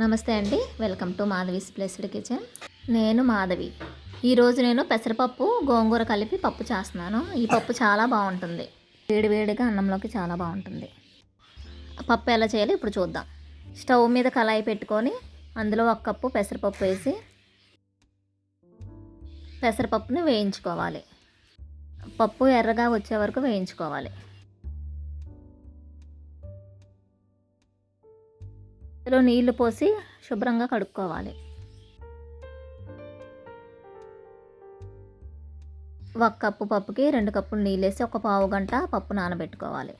నమస్తే అండి. Welcome to Madhavi's placed kitchen. నేను మాధవి. ఈరోజు నేను పెసరపప్పు గోంగూర కలిపి పప్పు చేస్తున్నాను. ఈ పప్పు చాలా బాగుంటుంది. వేడి వేడిగా అన్నంలోకి చాలా బాగుంటుంది. పప్పు ఎలా చేయాలో ఇప్పుడు చూద్దాం. స్టవ్ మీద కళాయి పెట్టుకొని అందులో ఒక కప్పు పెసరపప్పు వేసి పెసరపప్పుని వేయించుకోవాలి. పప్పు ఎర్రగా వచ్చే వరకు వేయించుకోవాలి. ఇందులో నీళ్ళు పోసి శుభ్రంగా కడుక్కోవాలి. ఒక కప్పు పప్పుకి రెండు కప్పులు నీళ్ళేసి ఒక పావు గంట పప్పు నానబెట్టుకోవాలి.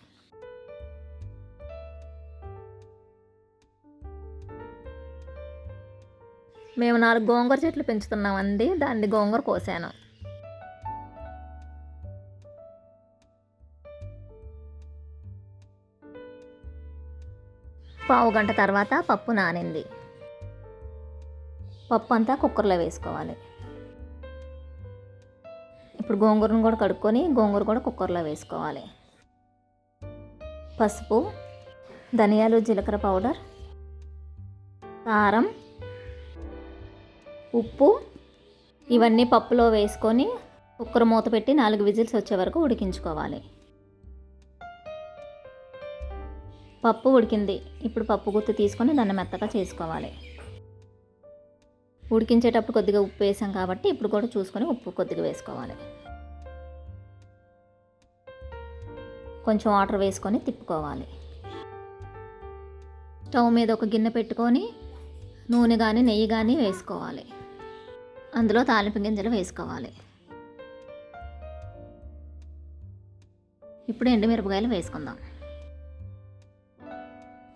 మేము నాలుగు గోంగూర చెట్లు పెంచుతున్నామండి. దాన్ని గోంగూర కోసాను. పావు గంట తర్వాత పప్పు నానింది. పప్పు అంతా కుక్కర్లో వేసుకోవాలి. ఇప్పుడు గోంగూరను కూడా కడుక్కొని గోంగూర కూడా కుక్కర్లో వేసుకోవాలి. పసుపు ధనియాలు జీలకర్ర పౌడర్ కారం ఉప్పు ఇవన్నీ పప్పులో వేసుకొని కుక్కర్ మూత పెట్టి నాలుగు విజిల్స్ వచ్చే వరకు ఉడికించుకోవాలి. పప్పు ఉడికింది. ఇప్పుడు పప్పు గుత్తి తీసుకొని దాన్ని మెత్తగా చేసుకోవాలి. ఉడికించేటప్పుడు కొద్దిగా ఉప్పు వేసాం కాబట్టి ఇప్పుడు కూడా చూసుకొని ఉప్పు కొద్దిగా వేసుకోవాలి. కొంచెం వాటర్ వేసుకొని తిప్పుకోవాలి. స్టవ్ మీద ఒక గిన్నె పెట్టుకొని నూనె కానీ నెయ్యి కానీ వేసుకోవాలి. అందులో తాలింపు గింజలు వేసుకోవాలి. ఇప్పుడు ఎండుమిరపకాయలు వేసుకుందాం.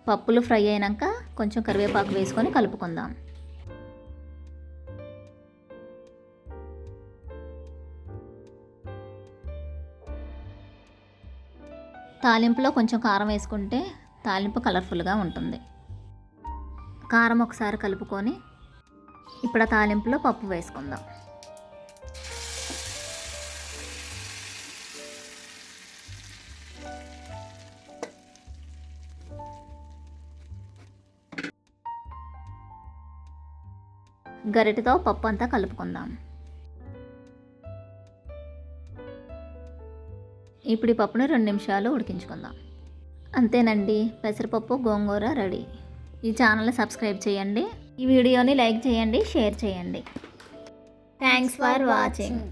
పప్పులు ఫ్రై అయినాక కొంచెం కరివేపాకు వేసుకొని కలుపుకుందాం. తాలింపులో కొంచెం కారం వేసుకుంటే తాలింపు కలర్ఫుల్గా ఉంటుంది. కారం ఒకసారి కలుపుకొని ఇప్పుడు ఆ తాలింపులో పప్పు వేసుకుందాం. గరిటతో పప్పు అంతా కలుపుకుందాం. ఇప్పుడు ఈ పప్పుని రెండు నిమిషాలు ఉడికించుకుందాం. అంతేనండి పెసరపప్పు గోంగూర రెడీ. ఈ ఛానల్ని సబ్స్క్రైబ్ చేయండి. ఈ వీడియోని లైక్ చేయండి షేర్ చేయండి. Thanks for watching